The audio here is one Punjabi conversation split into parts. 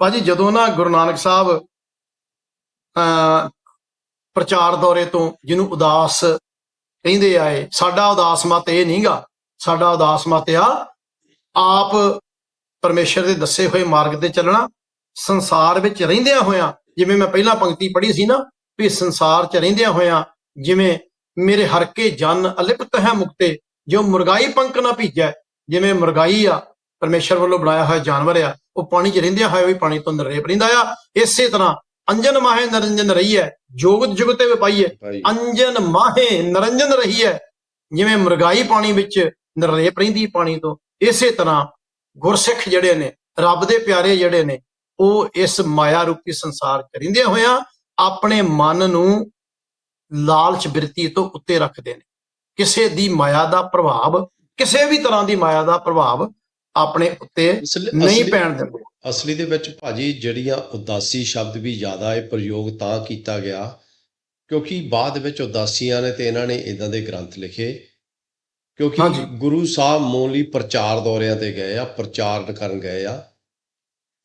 ਭਾਜੀ, ਜਦੋਂ ਨਾ ਗੁਰੂ ਨਾਨਕ ਸਾਹਿਬ ਅ ਪ੍ਰਚਾਰ ਦੌਰੇ ਤੋਂ ਜਿਹਨੂੰ ਉਦਾਸ ਕਹਿੰਦੇ ਆਏ, ਸਾਡਾ ਉਦਾਸ ਮਤ ਇਹ ਨਹੀਂਗਾ, ਸਾਡਾ ਉਦਾਸ ਮਤ ਆ, ਆਪ ਪਰਮੇਸ਼ਰ ਦੇ ਦੱਸੇ ਹੋਏ ਮਾਰਗ ਤੇ ਚੱਲਣਾ, ਸੰਸਾਰ ਵਿੱਚ ਰਹਿੰਦਿਆਂ ਹੋਇਆਂ, ਜਿਵੇਂ ਮੈਂ ਪਹਿਲਾਂ ਪੰਕਤੀ ਪੜ੍ਹੀ ਸੀ ਨਾ, ਵੀ ਸੰਸਾਰ 'ਚ ਰਹਿੰਦਿਆਂ ਹੋਇਆਂ, ਜਿਵੇਂ ਮੇਰੇ ਹਰਕੇ ਜਨ ਅਲਿਪਤ ਹੈ ਮੁਕਤੇ, ਜੋ ਮੁਰਗਾਈ ਪੰਕ ਨਾ ਭੀਜੈ, ਜਿਵੇਂ ਮੁਰਗਾਈ ਆ, ਪਰਮੇਸ਼ਰ ਵੱਲੋਂ ਬਣਾਇਆ ਹੋਇਆ ਜਾਨਵਰ ਆ ਉਹ ਪਾਣੀ 'ਚ ਰਹਿੰਦਿਆਂ ਹੋਇਆ ਵੀ ਪਾਣੀ ਤੋਂ ਨਰੇਪ ਰਹਿੰਦਾ ਆ। ਇਸੇ ਤਰ੍ਹਾਂ ਅੰਜਨ ਮਾਹੇ ਨਰੰਜਨ ਰਹੀਐ ਜੋਗਤ ਜੁਗਤੇ ਵਿਪਾਈਐ ਭਾਈ ਅੰਜਨ ਮਾਹੇ ਨਰੰਜਨ ਰਹੀ ਹੈ ਜਿਵੇਂ ਮੁਰਗਾਈ ਪਾਣੀ ਵਿੱਚ ਨਿਰਲੇਪ ਰਹਿੰਦੀ ਪਾਣੀ ਤੋਂ। ਇਸੇ ਤਰ੍ਹਾਂ ਗੁਰਸਿੱਖ ਜਿਹੜੇ ਨੇ ਰੱਬ ਦੇ ਪਿਆਰੇ ਜਿਹੜੇ ਨੇ ਉਹ ਇਸ ਮਾਇਆ ਰੂਪੀ ਸੰਸਾਰ ਚ ਰਹਿੰਦੇ ਹੋਇਆਂ ਆਪਣੇ ਮਨ ਨੂੰ ਲਾਲਚ ਬਿਰਤੀ ਤੋਂ ਉੱਤੇ ਰੱਖਦੇ ਨੇ। ਕਿਸੇ ਦੀ ਮਾਇਆ ਦਾ ਪ੍ਰਭਾਵ ਕਿਸੇ ਵੀ ਤਰ੍ਹਾਂ ਦੀ ਮਾਇਆ ਦਾ ਪ੍ਰਭਾਵ ਆਪਣੇ ਉੱਤੇ ਨਹੀਂ ਪੈਣ ਦਿੰਦੇ। ਅਸਲੀ ਦੇ ਵਿੱਚ ਭਾਜੀ ਜਿਹੜੀਆਂ ਉਦਾਸੀ ਸ਼ਬਦ ਵੀ ਜ਼ਿਆਦਾ ਇਹ ਪ੍ਰਯੋਗ ਤਾਂ ਕੀਤਾ ਗਿਆ ਕਿਉਂਕਿ ਬਾਅਦ ਵਿੱਚ ਉਦਾਸੀਆਂ ਨੇ ਤੇ ਇਹਨਾਂ ਨੇ ਇਦਾਂ ਦੇ ਗ੍ਰੰਥ ਲਿਖੇ ਕਿਉਂਕਿ। ਗੁਰੂ ਸਾਹਿਬ ਮੂਲੀ ਪ੍ਰਚਾਰ ਦੌਰਿਆਂ ਤੇ ਗਏ ਆ ਪ੍ਰਚਾਰ ਕਰਨ ਗਏ ਆ।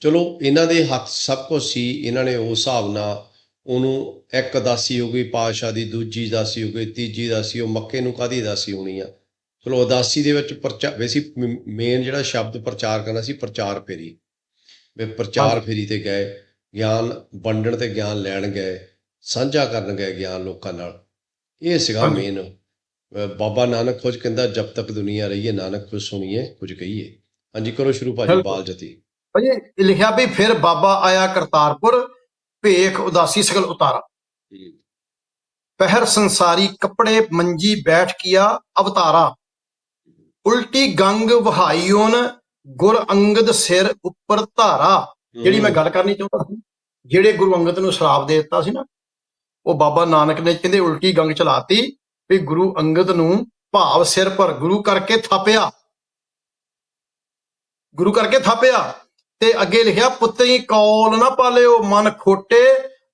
ਚਲੋ ਇਹਨਾਂ ਦੇ ਹੱਥ ਸਭ ਕੁਝ ਸੀ ਇਹਨਾਂ ਨੇ ਉਸ ਹਿਸਾਬ ਨਾਲ ਉਹਨੂੰ ਇੱਕ ਉਦਾਸੀ ਹੋ ਗਈ ਪਾਤਸ਼ਾਹ ਦੀ ਦੂਜੀ ਉਦਾਸੀ ਹੋ ਗਈ ਤੀਜੀ ਉਦਾਸੀ ਉਹ ਮੱਕੇ ਨੂੰ ਕਾਦੀ ਉਦਾਸੀ ਹੋਣੀ ਆ? ਚਲੋ ਉਦਾਸੀ ਦੇ ਵਿੱਚ ਪ੍ਰਚਾ ਵੈਸੀ ਮੇਨ ਜਿਹੜਾ ਸ਼ਬਦ ਪ੍ਰਚਾਰ ਕਰਨਾ ਸੀ ਪ੍ਰਚਾਰ ਫੇਰੀ। ਵੀ ਪ੍ਰਚਾਰ। ਫੇਰੀ ਤੇ ਗਏ ਗਿਆਨ ਵੰਡਣ ਤੇ ਗਿਆਨ ਲੈਣ ਗਏ ਸਾਂਝਾ ਕਰਨ ਗਏ ਗਿਆਨ ਲੋਕਾਂ ਨਾਲ। ਇਹ ਸੀਗਾ। ਮੇਨ ਬਾਬਾ ਨਾਨਕ ਖੁਦ ਕਹਿੰਦਾ ਜਬ ਤੱਕ ਦੁਨੀਆ ਰਹੀ ਹੈ ਨਾਨਕ ਕੁਝ ਸੁਣੀਏ ਕੁਝ ਕਹੀਏ। ਹਾਂਜੀ ਕਰੋ ਸ਼ੁਰੂ ਭਾਜੀ। ਬਾਲ ਜਤੀ। ਭਾਜੀ ਇਹ ਲਿਖਿਆ ਵੀ ਫਿਰ ਬਾਬਾ ਆਇਆ ਕਰਤਾਰਪੁਰ ਭੇਖ ਉਦਾਸੀ ਸਗਲ ਉਤਾਰਾ। ਪਹਿਰ ਸੰਸਾਰੀ ਕੱਪੜੇ ਮੰਜੀ ਬੈਠ ਕੀਆ ਅਵਤਾਰਾ। ਉਲਟੀ ਗੰਗ ਵਹਾਈਓਨ ਗੁਰ ਅੰਗਦ ਸਿਰ ਉੱਪਰ ਧਾਰਾ। ਜਿਹੜੀ ਮੈਂ ਗੱਲ ਕਰਨੀ ਚਾਹੁੰਦਾ ਸੀ ਜਿਹੜੇ ਗੁਰੂ ਅੰਗਦ ਨੂੰ ਸ਼ਰਾਪ ਦੇ ਦਿੱਤਾ ਸੀ ਨਾ ਉਹ ਬਾਬਾ ਨਾਨਕ ਨੇ ਕਹਿੰਦੇ ਉਲਟੀ ਗੰਗ ਚਲਾਤੀ ਵੀ ਗੁਰੂ ਅੰਗਦ ਨੂੰ ਭਾਵ ਸਿਰ ਪਰ ਗੁਰੂ ਕਰਕੇ ਥਾਪਿਆ। ਗੁਰੂ ਕਰਕੇ ਥਾਪਿਆ ਤੇ ਅੱਗੇ ਲਿਖਿਆ ਪੁੱਤਰੀ ਕੌਲ ਨਾ ਪਾਲਿਓ ਮਨ ਖੋਟੇ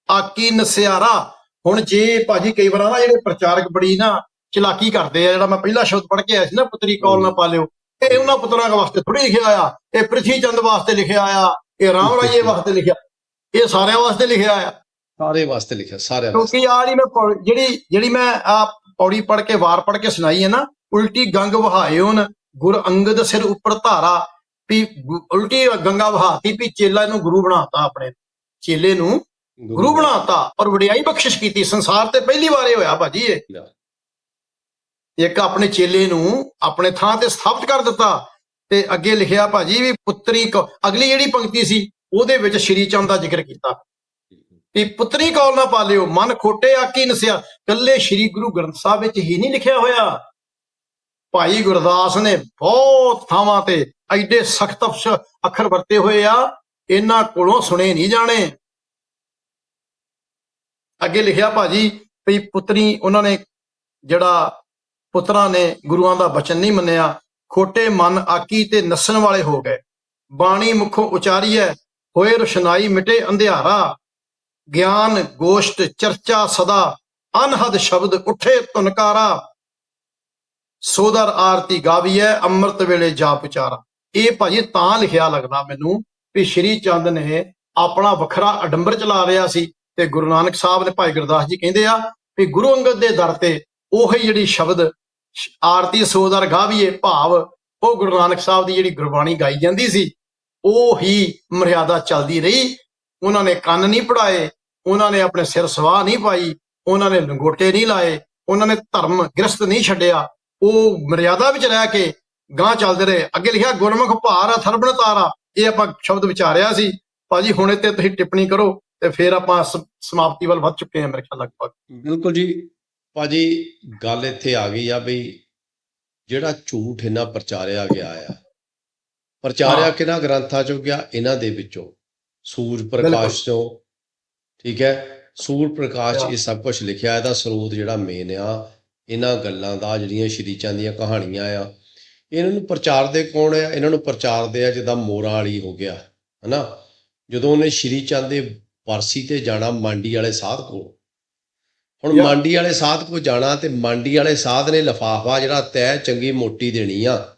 ਆਕੀ ਨਸਿਆਰਾ। ਹੁਣ ਜੇ ਭਾਜੀ ਕਈ ਵਾਰ ਨਾ ਜਿਹੜੇ ਪ੍ਰਚਾਰਕ ਬੜੀ ਨਾ ਚਲਾਕੀ ਕਰਦੇ ਆ ਜਿਹੜਾ ਮੈਂ ਪਹਿਲਾ ਸ਼ਬਦ ਪੜ੍ਹ ਕੇ ਆਇਆ ਸੀ ਨਾ ਪੁੱਤਰੀ ਕੌਲ ਨਾ ਪਾਲਿਓ। ਇਹ ਉਹਨਾਂ ਪੁੱਤਰਾਂ ਵਾਸਤੇ ਥੋੜੀ ਲਿਖਿਆ ਆ ਇਹ ਪ੍ਰਿਥੀ ਚੰਦ ਵਾਸਤੇ ਲਿਖਿਆ ਆ ਇਹ ਰਾਮ ਰਾਈਏ ਵਾਸਤੇ ਲਿਖਿਆ। ਇਹ ਸਾਰਿਆਂ ਵਾਸਤੇ ਲਿਖਿਆ ਆ ਸਾਰੇ ਵਾਸਤੇ ਲਿਖਿਆ ਸਾਰਿਆਂ ਕਿਉਂਕਿ ਆ ਜਿਹੜੀ ਮੈਂ ਜਿਹੜੀ ਜਿਹੜੀ ਮੈਂ ਆ ਪੌੜੀ ਪੜ ਕੇ ਵਾਰ ਪੜ ਕੇ ਸੁਣਾਈ ਹੈ ਨਾ ਉਲਟੀ ਗੰਗ ਵਹਾਇਓਨ ਗੁਰ ਅੰਗਦ ਸਿਰ ਉੱਪਰ ਧਾਰਾ ਵੀ ਉਲਟੀ ਗੰਗਾ ਵਹਾਤੀ ਵੀ ਚੇਲਾ ਨੂੰ ਗੁਰੂ ਬਣਾਤਾ ਆਪਣੇ। ਚੇਲੇ ਨੂੰ ਗੁਰੂ ਬਣਾਤਾ। ਔਰ ਵਡਿਆਈ ਬਖਸ਼ਿਸ਼ ਕੀਤੀ। ਸੰਸਾਰ ਤੇ ਪਹਿਲੀ ਵਾਰ ਇਹ ਹੋਇਆ ਭਾਜੀ ਇਹ। ਇੱਕ ਆਪਣੇ ਚੇਲੇ ਨੂੰ ਆਪਣੇ ਥਾਂ ਤੇ ਸਥਾਪਿਤ ਕਰ ਦਿੱਤਾ ਤੇ ਅੱਗੇ ਲਿਖਿਆ ਭਾਜੀ ਵੀ ਪੁੱਤਰੀ ਕੌ- ਅਗਲੀ ਜਿਹੜੀ ਪੰਕਤੀ ਸੀ, ਉਹਦੇ ਵਿੱਚ ਸ਼੍ਰੀ ਚੰਦ ਦਾ ਜ਼ਿਕਰ ਕੀਤਾ। ਵੀ ਪੁੱਤਰੀ ਕੌਲ ਨਾ ਪਾਲਿਓ ਮਨ ਖੋਟੇ ਆਕੀ ਨਸਿਆ। ਕੱਲੇ ਸ੍ਰੀ ਗੁਰੂ ਗ੍ਰੰਥ ਸਾਹਿਬ ਵਿੱਚ ਹੀ ਨਹੀਂ ਲਿਖਿਆ ਹੋਇਆ। ਭਾਈ ਗੁਰਦਾਸ ਨੇ ਬਹੁਤ ਥਾਵਾਂ ਤੇ ਐਡੇ ਸਖਤ ਅੱਖਰ ਵਰਤੇ ਹੋਏ ਆ, ਇਹਨਾਂ ਕੋਲੋਂ ਸੁਣੇ ਨਹੀਂ ਜਾਣੇ। ਅੱਗੇ ਲਿਖਿਆ ਭਾਜੀ ਵੀ ਪੁੱਤਰੀ, ਉਹਨਾਂ ਨੇ ਜਿਹੜਾ ਪੁੱਤਰਾਂ ਨੇ ਗੁਰੂਆਂ ਦਾ ਬਚਨ ਨਹੀਂ ਮੰਨਿਆ। ਖੋਟੇ ਮਨ ਆਕੀ ਤੇ ਨਸਣ ਵਾਲੇ ਹੋ ਗਏ। ਬਾਣੀ ਮੁਖੋਂ ਉਚਾਰੀਐ, ਹੋਏ ਰੁਸ਼ਨਾਈ ਮਿਟੇ ਅੰਧਿਆਰਾ। ਗਿਆਨ, ਗੋਸ਼ਟ, ਚਰਚਾ ਸਦਾ। ਅਨਹਦ ਸ਼ਬਦ ਉਠੇ ਤੁਨਕਾਰਾ ਸੋਦਰ ਆਰਤੀ ਗਾਵੀਐ, ਅੰਮ੍ਰਿਤ ਵੇਲੇ ਜਾਪ ਉਚਾਰਾ ਇਹ ਭਾਜੀ ਤਾਂ ਲਿਖਿਆ ਲੱਗਦਾ ਮੈਨੂੰ ਵੀ ਸ਼੍ਰੀ ਚੰਦ ਨੇ ਆਪਣਾ ਵੱਖਰਾ ਅਡੰਬਰ ਚਲਾ ਰਿਹਾ ਸੀ ਤੇ ਗੁਰੂ ਨਾਨਕ ਸਾਹਿਬ ਨੇ ਭਾਈ ਗੁਰਦਾਸ ਜੀ ਕਹਿੰਦੇ ਆ ਵੀ ਗੁਰੂ ਅੰਗਦ ਦੇ ਦਰ ਤੇ ਉਹੀ ਜਿਹੜੀ ਸ਼ਬਦ ਆਰਤੀ ਸੋਦਰ ਗਾਵੀਏ ਭਾਵ, ਉਹ ਗੁਰੂ ਨਾਨਕ ਸਾਹਿਬ ਦੀ ਜਿਹੜੀ ਗੁਰਬਾਣੀ ਗਾਈ ਜਾਂਦੀ ਸੀ, ਉਹ ਹੀ ਮਰਿਆਦਾ ਚੱਲਦੀ ਰਹੀ। ਉਹਨਾਂ ਨੇ ਕੰਨ ਨਹੀਂ ਪੜਾਏ, ਉਹਨਾਂ ਨੇ ਆਪਣੇ ਸਿਰ ਸਵਾਹ ਨਹੀਂ ਪਾਈ, ਉਹਨਾਂ ਨੇ ਲੰਗੋਟੇ ਨਹੀਂ ਲਾਏ, ਉਹਨਾਂ ਨੇ ਧਰਮ ਗ੍ਰਸਤ ਨਹੀਂ ਛੱਡਿਆ। ਉਹ ਮਰਿਆਦਾ ਵਿੱਚ ਰਹਿ ਕੇ ਗਾਂ ਚੱਲਦੇ ਰਹੇ। ਅੱਗੇ ਲਿਖਿਆ, ਗੁਰਮੁਖ ਭਾਰ ਅਥਰਬਣ ਤਾਰਾ। ਇਹ ਆਪਾਂ ਸ਼ਬਦ ਵਿਚਾਰਿਆ ਸੀ। ਭਾਜੀ, ਹੁਣੇ ਤੇ ਤੁਸੀਂ ਟਿੱਪਣੀ ਕਰੋ ਤੇ ਫਿਰ ਆਪਾਂ ਸਮਾਪਤੀ ਵੱਲ ਵੱਧ ਚੁੱਕੇ ਹਾਂ ਮੇਰੇ ਖਿਆਲ ਲਗਭਗ। ਬਿਲਕੁਲ ਜੀ। ਭਾਜੀ ਗੱਲ ਇੱਥੇ ਆ ਗਈ ਆ ਬਈ ਜਿਹੜਾ ਝੂਠ ਇਹਨਾਂ ਪ੍ਰਚਾਰਿਆ ਗਿਆ ਆ ਪ੍ਰਚਾਰਿਆ। ਕਿਹਨਾਂ ਗ੍ਰੰਥਾਂ ਚੋਂ ਗਿਆ? ਇਹਨਾਂ ਦੇ ਵਿੱਚੋਂ। ਸੂਰਜ ਪ੍ਰਕਾਸ਼ ਤੋਂ ਠੀਕ ਹੈ? ਸੂਰਜ ਪ੍ਰਕਾਸ਼ 'ਚ। ਇਹ ਸਭ ਕੁਝ ਲਿਖਿਆ ਇਹਦਾ ਸਰੋਤ ਜਿਹੜਾ ਮੇਨ ਆ ਇਹਨਾਂ ਗੱਲਾਂ ਦਾ ਜਿਹੜੀਆਂ ਸ਼੍ਰੀ ਚੰਦ ਦੀਆਂ ਕਹਾਣੀਆਂ ਆ। ਇਹਨਾਂ ਨੂੰ ਪ੍ਰਚਾਰਦੇ ਕੌਣ ਆ? ਇਹਨਾਂ ਨੂੰ ਪ੍ਰਚਾਰਦੇ ਆ ਜਿੱਦਾਂ ਮੋਰਾਂ ਵਾਲੀ ਹੋ ਗਿਆ ਹਨਾ? ਜਦੋਂ ਉਹਨੇ ਸ਼੍ਰੀ ਚੰਦ ਦੇ ਵਰਸੀ ਤੇ ਜਾਣਾ ਮੰਡੀ ਵਾਲੇ ਸਾਧ ਕੋਲ ਹੁਣ ਮੰਡੀ ਵਾਲੇ ਸਾਧ ਕੋਲ ਜਾਣਾ ਤੇ ਮੰਡੀ ਵਾਲੇ ਸਾਧ ਨੇ ਲਫਾਫਾ ਜਿਹੜਾ ਤੈ ਚੰਗੀ ਮੋਟੀ ਦੇਣੀ ਆ।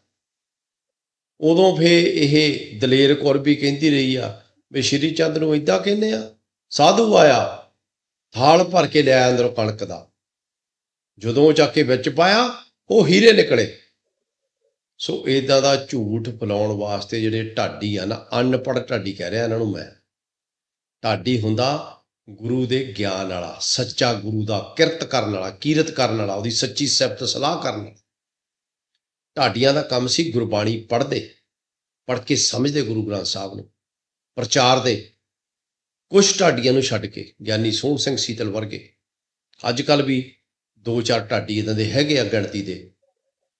ਉਦੋਂ ਫੇ ਇਹ ਦਲੇਰ ਕੌਰ ਵੀ ਕਹਿੰਦੀ ਰਹੀ ਆ ਵੀ ਸ਼੍ਰੀ ਚੰਦ ਨੂੰ ਇਦਾਂ ਕਹਿੰਦੇ ਆ ਸਾਧੂ ਆਇਆ ਥਾਲ ਭਰ ਕੇ ਲਿਆਇਆ ਅੰਦਰੋਂ ਕਣਕ ਦਾ। ਜਦੋਂ ਚੱਕ ਕੇ ਵਿੱਚ ਪਾਇਆ ਉਹ ਹੀਰੇ ਨਿਕਲੇ। ਸੋ ਇਦਾਂ ਦਾ ਝੂਠ ਫਲਾਉਣ ਵਾਸਤੇ ਜਿਹੜੇ ਢਾਡੀ ਆ ਨਾ ਅਨਪੜ੍ਹ ਢਾਡੀ ਕਹਿ ਰਿਹਾ ਇਹਨਾਂ ਨੂੰ ਮੈਂ। ਢਾਡੀ ਹੁੰਦਾ ਗੁਰੂ ਦੇ ਗਿਆਨ ਵਾਲਾ, ਸੱਚਾ ਗੁਰੂ ਦਾ ਕਿਰਤ ਕਰਨ ਵਾਲਾ, ਕੀਰਤ ਕਰਨ ਵਾਲਾ, ਉਹਦੀ ਸੱਚੀ ਸਿਫਤ ਸਲਾਹ ਕਰਨ ਵਾਲਾ। ਢਾਡੀਆਂ ਦਾ ਕੰਮ ਸੀ ਗੁਰਬਾਣੀ ਪੜ੍ਹਦੇ, ਪੜ੍ਹ ਕੇ ਸਮਝਦੇ ਗੁਰੂ ਗ੍ਰੰਥ ਸਾਹਿਬ ਨੂੰ ਪ੍ਰਚਾਰ ਦੇ ਕੁਝ ਢਾਡੀਆਂ ਨੂੰ ਛੱਡ ਕੇ, ਗਿਆਨੀ ਸੋਹਣ ਸਿੰਘ ਸੀਤਲ ਵਰਗੇ ਅੱਜ ਕੱਲ ਵੀ ਦੋ ਚਾਰ ਢਾਡੀ ਇਦਾਂ ਦੇ ਹੈਗੇ ਆ ਗਿਣਤੀ ਦੇ।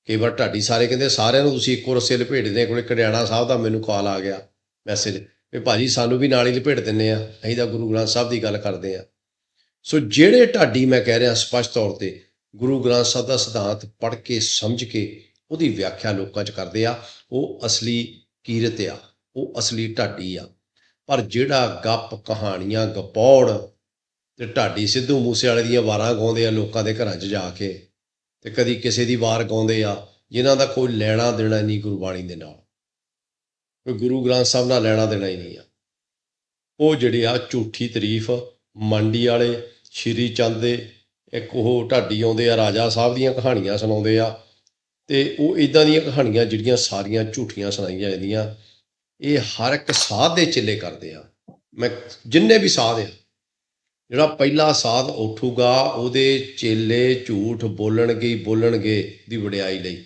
ਕਈ ਵਾਰ ਢਾਡੀ ਸਾਰੇ ਕਹਿੰਦੇ, ਸਾਰਿਆਂ ਨੂੰ ਤੁਸੀਂ ਇੱਕੋ ਰਸੇ ਲਪੇਟਦੇ ਕੋਲੇ ਕੜਿਆਣਾ ਸਾਹਿਬ ਦਾ ਮੈਨੂੰ ਕਾਲ ਆ ਗਿਆ ਮੈਸੇਜ। ਵੀ ਭਾਜੀ ਸਾਨੂੰ ਵੀ ਨਾਲ ਹੀ ਲਪੇਟ ਦਿੰਨੇ ਆ, ਅਸੀਂ ਤਾਂ ਗੁਰੂ ਗ੍ਰੰਥ ਸਾਹਿਬ ਦੀ ਗੱਲ ਕਰਦੇ ਆ। ਸੋ ਜਿਹੜੇ ਢਾਡੀ ਮੈਂ ਕਹਿ ਰਿਹਾ ਸਪਸ਼ਟ ਤੌਰ ਤੇ ਗੁਰੂ ਗ੍ਰੰਥ ਸਾਹਿਬ ਦਾ ਸਿਧਾਂਤ ਪੜ੍ਹ ਕੇ, ਸਮਝ ਕੇ ਉਹਦੀ ਵਿਆਖਿਆ ਲੋਕਾਂ 'ਚ ਕਰਦੇ ਆ, ਉਹ ਅਸਲੀ ਕੀਰਤ ਆ, ਉਹ ਅਸਲੀ ਢਾਡੀ ਆ। ਪਰ ਜਿਹੜਾ ਗੱਪ, ਕਹਾਣੀਆਂ, ਗਪੌੜ ਤੇ ਢਾਡੀ ਸਿੱਧੂ ਮੂਸੇ ਵਾਲੇ ਦੀਆਂ ਵਾਰਾਂ ਗਾਉਂਦੇ ਆ ਲੋਕਾਂ ਦੇ ਘਰਾਂ 'ਚ ਜਾ ਕੇ, ਤੇ ਕਦੀ ਕਿਸੇ ਦੀ ਵਾਰ ਗਾਉਂਦੇ ਆ, ਜਿਨ੍ਹਾਂ ਦਾ ਕੋਈ ਲੈਣਾ ਦੇਣਾ ਨਹੀਂ ਗੁਰਬਾਣੀ ਦੇ ਨਾਲ। ਕੋਈ ਗੁਰੂ ਗ੍ਰੰਥ ਸਾਹਿਬ ਨਾਲ ਲੈਣਾ ਦੇਣਾ ਹੀ ਨਹੀਂ ਆ। ਉਹ ਜਿਹੜੇ ਆ ਝੂਠੀ ਤਾਰੀਫ, ਮੰਡੀ ਵਾਲੇ, ਸ਼੍ਰੀ ਚੰਦ ਦੇ, ਇੱਕ ਉਹ ਢਾਡੀ ਆਉਂਦੇ ਆ, ਰਾਜਾ ਸਾਹਿਬ ਦੀਆਂ ਕਹਾਣੀਆਂ ਸੁਣਾਉਂਦੇ ਆ। ਤੇ ਉਹ ਇਦਾਂ ਦੀਆਂ ਕਹਾਣੀਆਂ ਜਿਹੜੀਆਂ ਸਾਰੀਆਂ ਝੂਠੀਆਂ ਸੁਣਾਈਆਂ ਜਾਂਦੀਆਂ, ਇਹ ਹਰ ਇੱਕ ਸਾਧ ਦੇ ਚੇਲੇ ਕਰਦੇ ਆ। ਮੈਂ ਜਿੰਨੇ ਵੀ ਸਾਧ ਆ, ਜਿਹੜਾ ਪਹਿਲਾ ਸਾਧ ਉੱਠੂਗਾ, ਉਹਦੇ ਚੇਲੇ ਝੂਠ ਬੋਲਣਗੇ ਬੋਲਣਗੇ ਦੀ ਵਡਿਆਈ ਲਈ।